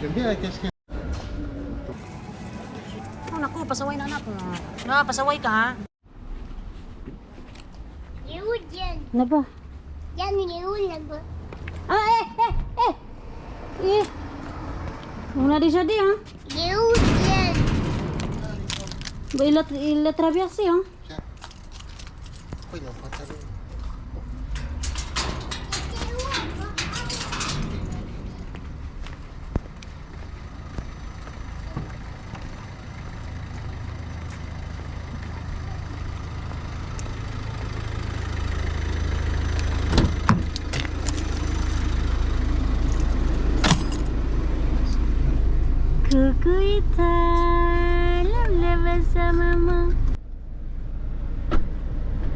Bien la casquette. Oh, naku, pasaway na anak ko. Ah, pasaway ka ha? Yun yan. Ano ba? Yan yun. Nag- Ah, eh, eh, eh! Eh! Muna di siya di ha? Yun yan. Ba ilat, ilat trabiasi ha? Pourquoi il Coucou Ethan, lève, lève ça maman.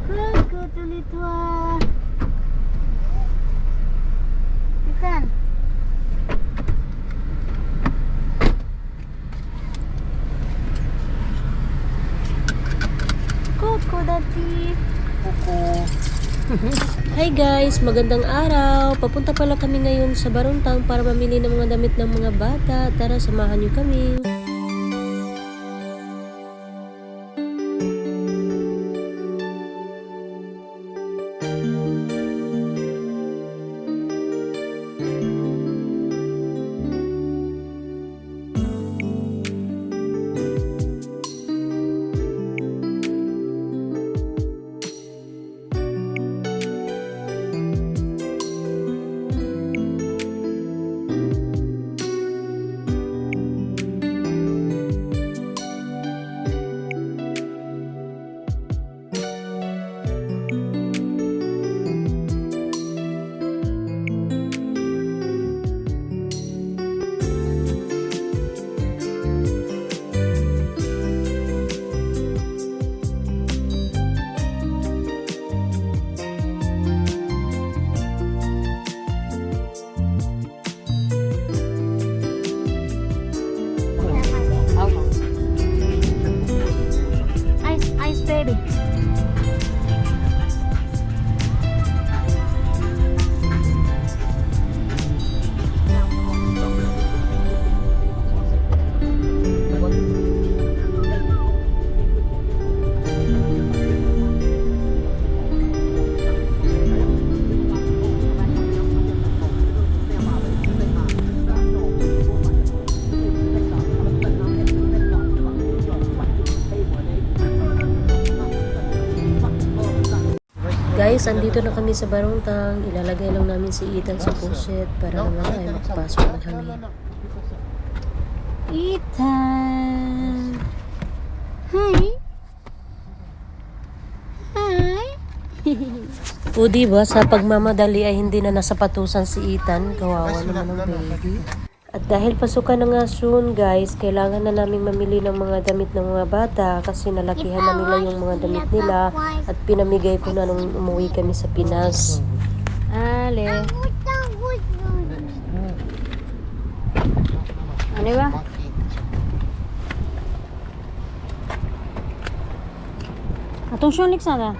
Coucou tout l'étoile. Hi guys, magandang araw. Papunta pala kami ngayon sa Baruntang para mamili ng mga damit ng mga bata. Tara, samahan niyo kami. Guys, andito na kami sa Baruntang. Ilalagay lang namin si Ethan sa puset para naman ay makapasok na kami. Ethan. Hi. Hi. O diba, sa pagmamadali ay hindi na nasapatusan si Ethan. Kawawa naman ng baby. At dahil pasukan na nga soon guys, kailangan na namin mamili ng mga damit ng mga bata kasi nalakihan na nila yung mga damit nila at pinamigay ko na nung umuwi kami sa Pinas. Ale. Ano ba? Attention Alexandra.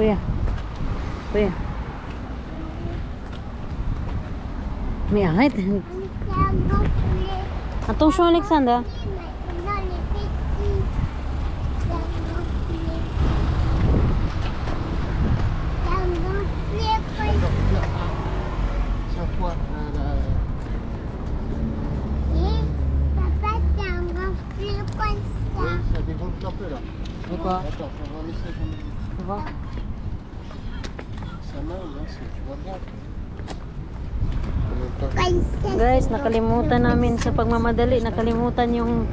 Kuya. Kuya. May ahit. Attention Alexandra. C'est à quoi la- la- Oui, ça dégonfle un peu là. Pourquoi Attends, on va laisser comme sa main, là, c'est- tu vois bien. En même temps, Guys, nakalimutan namin sa pagmamadali, nakalimutan yung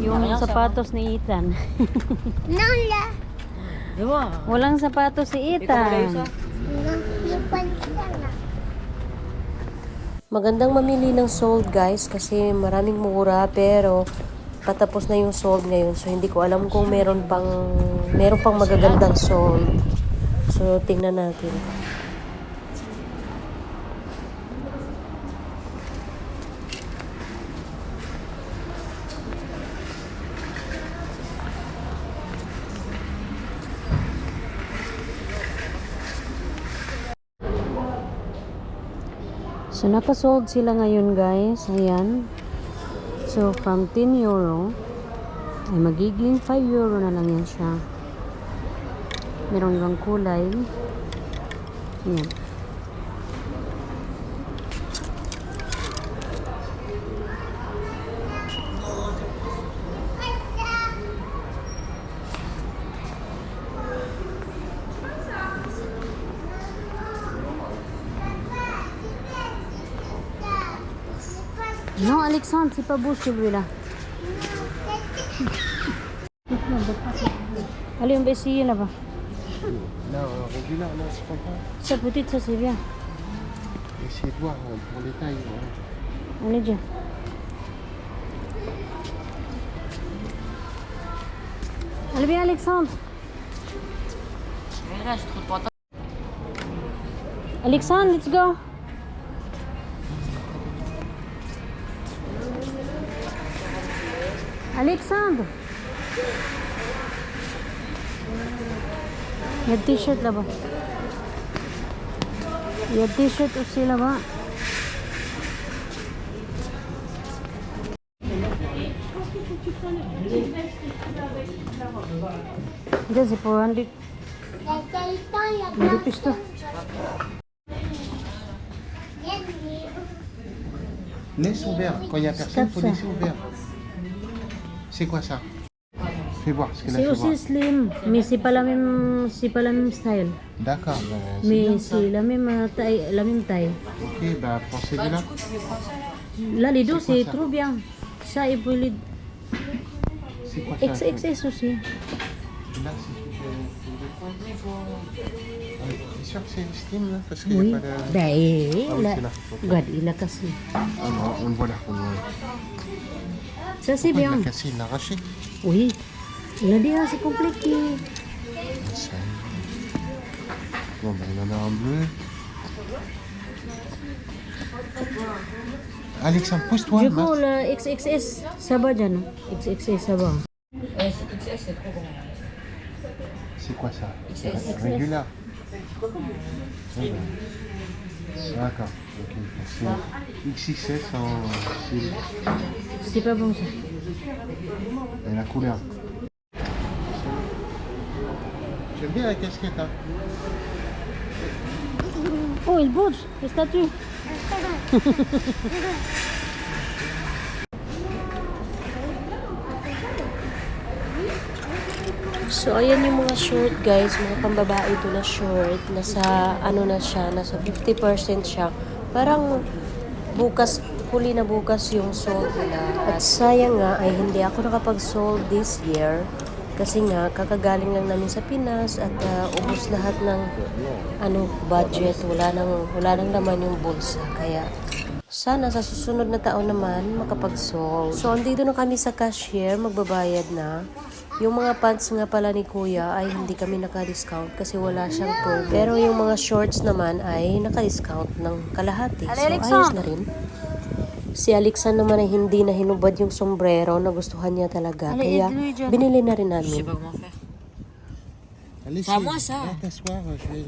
yung sapatos ni Ethan. Nala. Walang sapatos si Ethan. Magandang mamili ng sold guys kasi maraming mura pero patapos na yung sold ngayon so hindi ko alam kung meron pang meron pang magagandang sold. So tingnan natin. So, nakasold sila ngayon guys. Ayan. So, from 10 euro, ay magiging 5 euro na lang yan siya. Meron ibang kulay. Ayan. Non, Alexandre, c'est pas beau celui-là. Allez, on va essayer là-bas. Là, Régula, là, je comprends. Ça peut-être, ça c'est bien. Essayez de voir euh, pour les tailles. ouais. Allez, viens. Allez, viens, Alexandre. Alexandre, let's go. T-shirts aussi là-bas. Dia c'est pour vendre. La tête, il y a Mais dépêche-toi. Laisse ouvert. Quand il n'y a personne, il faut ça. laisser ouvert. C'est quoi ça Fais voir ce qu'elle a C'est aussi slim, mais c'est pas la même, c'est pas la même style. D'accord. c'est Mais c'est la même taille, la même taille. Ok, bah pour celui-là. Là les deux C'est trop bien. Ça et puis les C'est quoi ça XXS aussi. Là, c'est. sûr que c'est Steam là Parce qu'il Oui. n'y a pas de. Ben, Ah oui, là, là. Regarde, il a cassé. Ah non, on le voit là. On voit là. Ça c'est bien. Il l'a cassé, il l'a arraché. Oui. Il a dit ah, c'est compliqué. Bon, ben il en a un bleu. Alexandre, pousse-toi. Du coup le XXS, ça va Jan. XXS ça va. C'est quoi ça? C'est Régulier. D'accord. Ok. C'est XXS en style. C'est pas bon ça. Et la couleur. J'aime bien la casquette. Hein. Oh il bouge, le statut. So, ayan yung mga short guys, mga pambabae ito na short. Nasa, ano na siya, nasa 50% siya. Parang bukas, huli na bukas yung sold nila. At sayang nga ay hindi ako nakapag-sold this year. Kasi nga, kakagaling lang namin sa Pinas at ah, ubos lahat ng ano, budget. Wala nang, wala nang naman yung bulsa. Kaya, sana sa susunod na taon naman makapag-sold. So, andito na kami sa cashier, magbabayad na. Yung mga pants nga pala ni Kuya ay hindi kami naka-discount kasi wala siyang promo. Pero yung mga shorts naman ay naka-discount ng kalahati. So, ayos na rin. Si Alexan naman ay hindi na hinubad yung sombrero na gustuhan niya talaga. Kaya binili na rin namin. Allez, C'est à si- moi, ça. viens t'asseoir, je vais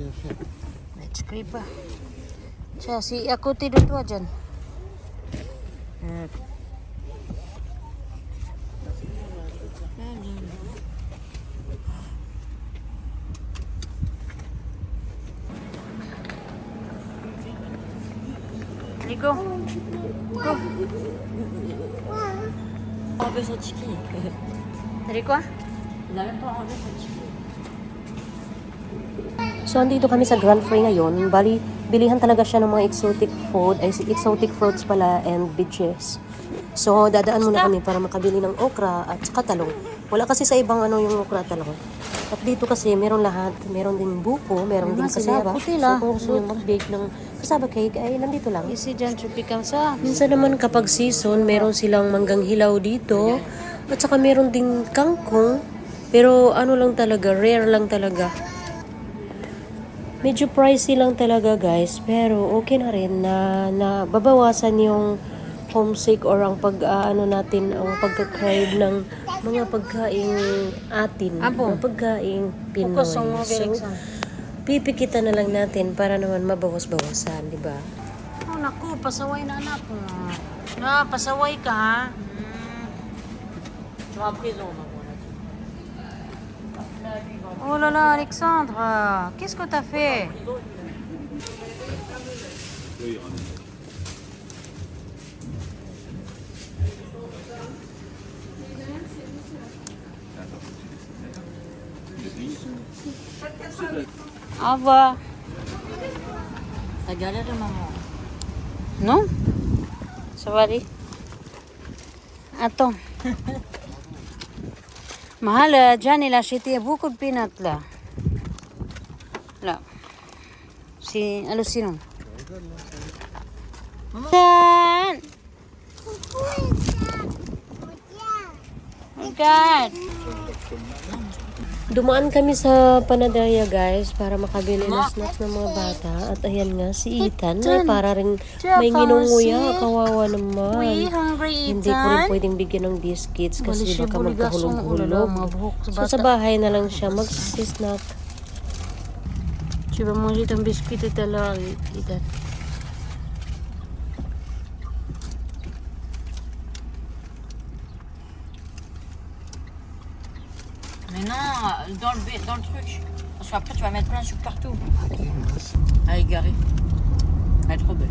Allez, quoi Il n'a même pas enlevé son ticket. So, andito kami sa Grand Prix ngayon. Bali, bilihan talaga siya ng mga exotic food, ay exotic fruits pala and veggies. So, dadaan muna kami para makabili ng okra at saka talong. Wala kasi sa ibang ano yung okra at talong. At dito kasi meron lahat. Meron din buko, meron din kasaba. So, kung gusto nyo mag-bake ng kasaba cake, ay nandito lang. Piques comme ça. Minsan naman kapag season, meron silang manggang hilaw dito. At saka meron ding kangkong. Pero ano lang talaga, rare lang talaga. Medyo pricey lang talaga guys, pero okay na rin na, na babawasan yung homesick or ang pag ah, ano natin ang pagka-crave ng mga pagkaing atin, Apo. mga pagkaing Pinoy. So, pipikitan na lang natin para naman mabawas-bawasan, di ba? Oh, naku, pasaway na anak ko. Na, pasaway ka, ha? Maman. Oh là là, Alexandre, qu'est-ce que t'as fait Au revoir. T'as galéré, maman. Non Ça va aller Attends. Mahal, euh, Jan, il a acheté beaucoup de peanuts là. Là. C'est hallucinant. Jan Regarde Dumaan kami sa Panadaya guys para makabili ng snacks ng mga bata. At ayan nga, si Ethan na para rin may nginunguya. Kawawa naman. Hindi ko rin pwedeng bigyan ng biscuits kasi baka magkahulog-hulog. So sa bahay na lang siya magsisnack. Vas manger ton biscuit l'heure, Ethan. Dans le, dans le truc. Parce qu'après, tu vas mettre plein de sucre partout. Elle est garée. Elle est trop belle.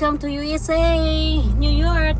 Welcome to USA, New York.